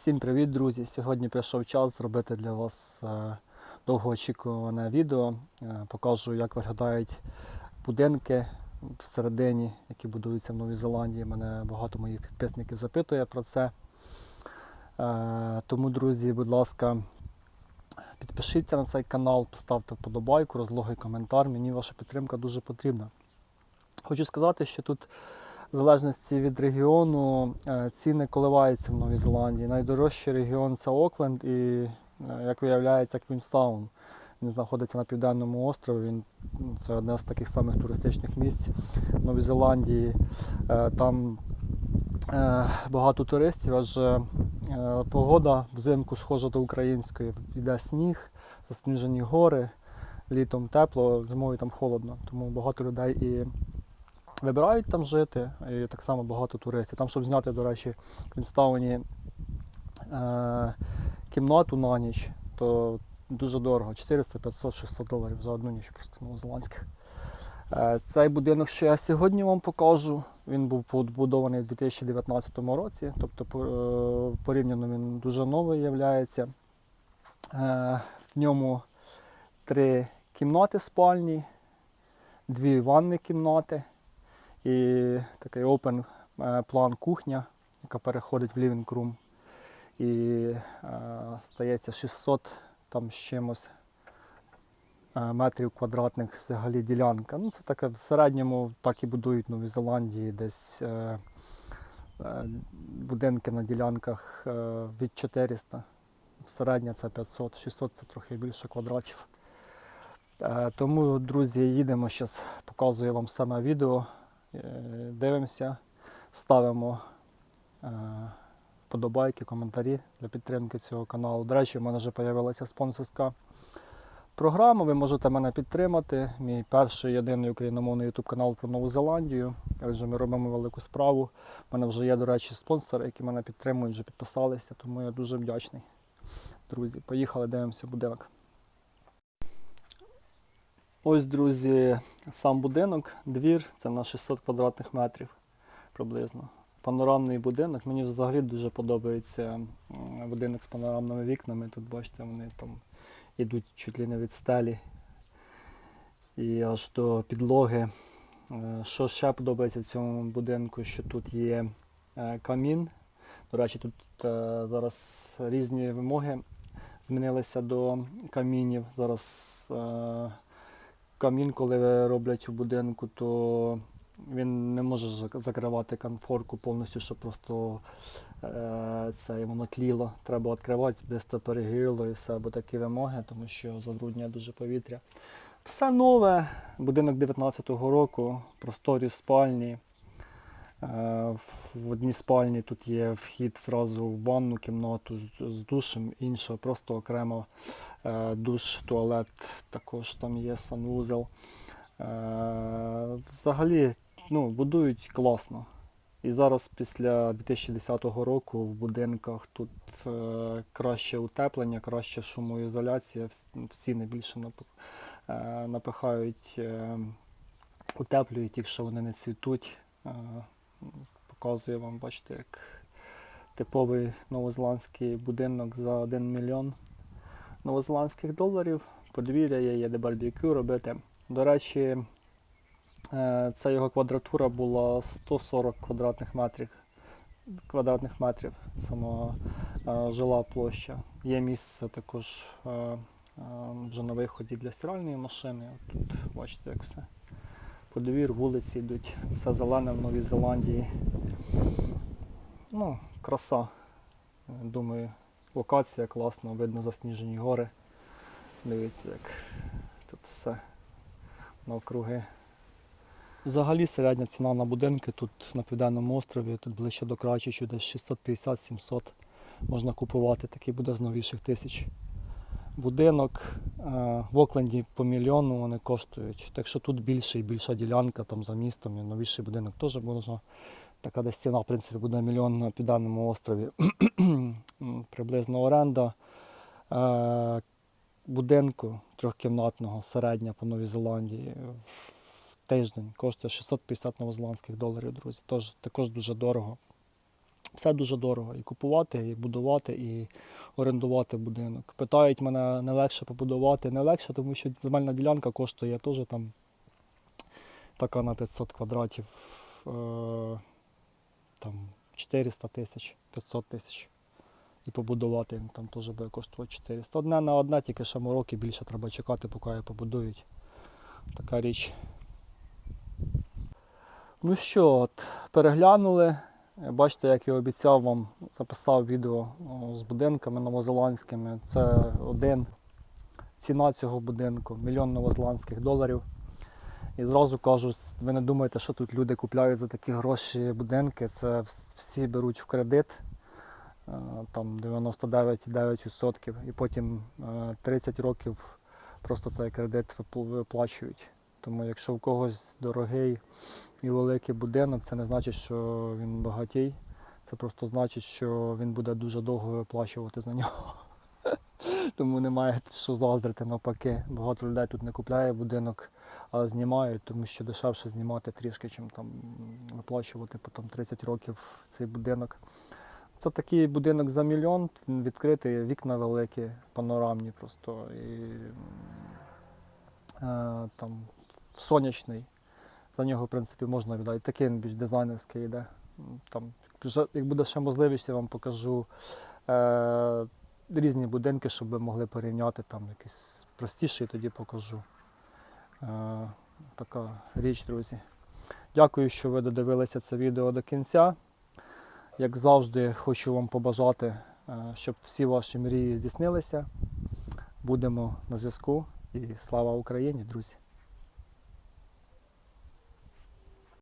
Всім привіт, друзі! Сьогодні прийшов час зробити для вас е, довгоочікуване відео. Е, Покажу, як виглядають будинки всередині, які будуються в Новій Зеландії. Мене багато моїх підписників запитує про це. Е, Тому, друзі, будь ласка, підпишіться на цей канал, поставте вподобайку, розлогий коментар. Мені ваша підтримка дуже потрібна. Хочу сказати, що тут в залежності від регіону е, ціни коливаються в Новій Зеландії. Найдорожчий регіон це Окленд і, е, як виявляється, Квінстаун. Він знаходиться на південному острові. Він ну, це одне з таких самих туристичних місць в Новій Зеландії. Е, Там багато туристів, адже погода взимку схожа до української. Йде сніг, засніжені гори, літом тепло, зимою там холодно. Тому багато людей і вибирають там жити, і так само багато туристів. Там, щоб зняти, до речі, в Квінстауні е, кімнату на ніч, то дуже дорого 400, 500, 600 доларів за одну ніч просто новозеландських. Е, цей будинок, що я сьогодні вам покажу, він був побудований у 2019 році, тобто е, порівняно він дуже новий є. Е, в ньому три кімнати спальні, дві ванні кімнати і такий open е, план кухня, яка переходить в living room. І е, стається 600 там з чимось е, метрів квадратних взагалі ділянка. Ну, це таке в середньому так і будують в Новій Зеландії, десь е, будинки на ділянках е, від 400. В середньо це 500, 600 це трохи більше квадратів. Е, Тому, друзі, їдемо зараз, показую вам саме відео. Е, Дивимося, ставимо е, вподобайки, коментарі для підтримки цього каналу. До речі, в мене вже з'явилася спонсорська програма. Ви можете мене підтримати. Мій перший єдиний україномовний YouTube канал про Нову Зеландію. Адже ми робимо велику справу. У мене вже є, до речі, спонсори, які мене підтримують, вже підписалися, тому я дуже вдячний. Друзі, поїхали, дивимося будинок. Ось, друзі, сам будинок, двір, це на 600 квадратних метрів приблизно. Панорамний будинок. Мені взагалі дуже подобається будинок з панорамними вікнами. Тут, бачите, вони там йдуть чуть ли не від стелі і аж до підлоги. Е, Що ще подобається в цьому будинку, що тут є е, камін. До речі, тут е, зараз різні вимоги змінилися до камінів. Зараз камін, коли роблять у будинку, то він не може закривати конфорку повністю, щоб просто е, це воно тліло. Треба відкривати, бисто перегріло і все, бо такі вимоги, тому що забруднює дуже повітря. Все нове, будинок 19-го року, просторі спальні. Е, В одній спальні тут є вхід зразу в ванну кімнату з, душем, інша просто окремо е, душ, туалет, також там є санвузел. Е, Взагалі ну, будують класно. І зараз після 2010 року в будинках тут краще утеплення, краще шумоізоляція, в- в стіни більше нап- е, напихають, утеплюють, якщо вони не цвітуть. Показую вам, бачите, як типовий новозеландський будинок за 1 мільйон новозеландських доларів. Подвір'я є, де барбекю робити. До речі, е, ця його квадратура була 140 квадратних метрів. Квадратних метрів сама е, жила площа. Є місце також е, вже на виході для стиральної машини. Тут бачите, як все. Подвір, вулиці йдуть, все зелене в Новій Зеландії. Ну, краса. Думаю, локація класна, видно засніжені гори. Дивіться, як тут все навкруги. Взагалі середня ціна на будинки тут на Південному острові, тут ближче до Крачичу, десь 650-700 можна купувати, такий буде з новіших тисяч. Будинок е, в Окленді по мільйону вони коштують. Так що тут більше і більша ділянка там за містом, і новіший будинок теж можна. Така десь ціна, в принципі, буде мільйон на Південному острові. Приблизно оренда е, будинку трьохкімнатного, середня по Новій Зеландії в тиждень коштує 650 новозеландських доларів, друзі. Тож, також дуже дорого. Все дуже дорого. І купувати, і будувати, і орендувати будинок. Питають мене, не легше побудувати, не легше, тому що земельна ділянка коштує теж там така на 500 квадратів, е, там 400 тисяч, 500 тисяч. І побудувати там теж буде коштувати 400. Одне на одне, тільки ще роки більше треба чекати, поки її побудують. Така річ. Ну що, от, переглянули. Бачите, як я обіцяв вам, записав відео з будинками новозеландськими. Це один. Ціна цього будинку мільйон новозеландських доларів. І зразу кажу, ви не думаєте, що тут люди купляють за такі гроші будинки. Це всі беруть в кредит, е, там 99,9%, і потім е, 30 років просто цей кредит виплачують. Тому якщо в когось дорогий і великий будинок, це не значить, що він багатій. Це просто значить, що він буде дуже довго виплачувати за нього. Тому немає що заздрити навпаки. Багато людей тут не купляє будинок, а знімають, тому що дешевше знімати трішки, чим там виплачувати потім 30 років цей будинок. Це такий будинок за мільйон, він відкритий, вікна великі, панорамні просто. І, е, там, сонячний. За нього, в принципі, можна віддати. Такий він більш дизайнерський йде. Там, як буде ще можливість, я вам покажу е, різні будинки, щоб ви могли порівняти там якийсь простіший, тоді покажу. Е, така річ, друзі. Дякую, що ви додивилися це відео до кінця. Як завжди, хочу вам побажати, е, щоб всі ваші мрії здійснилися. Будемо на зв'язку і слава Україні, друзі!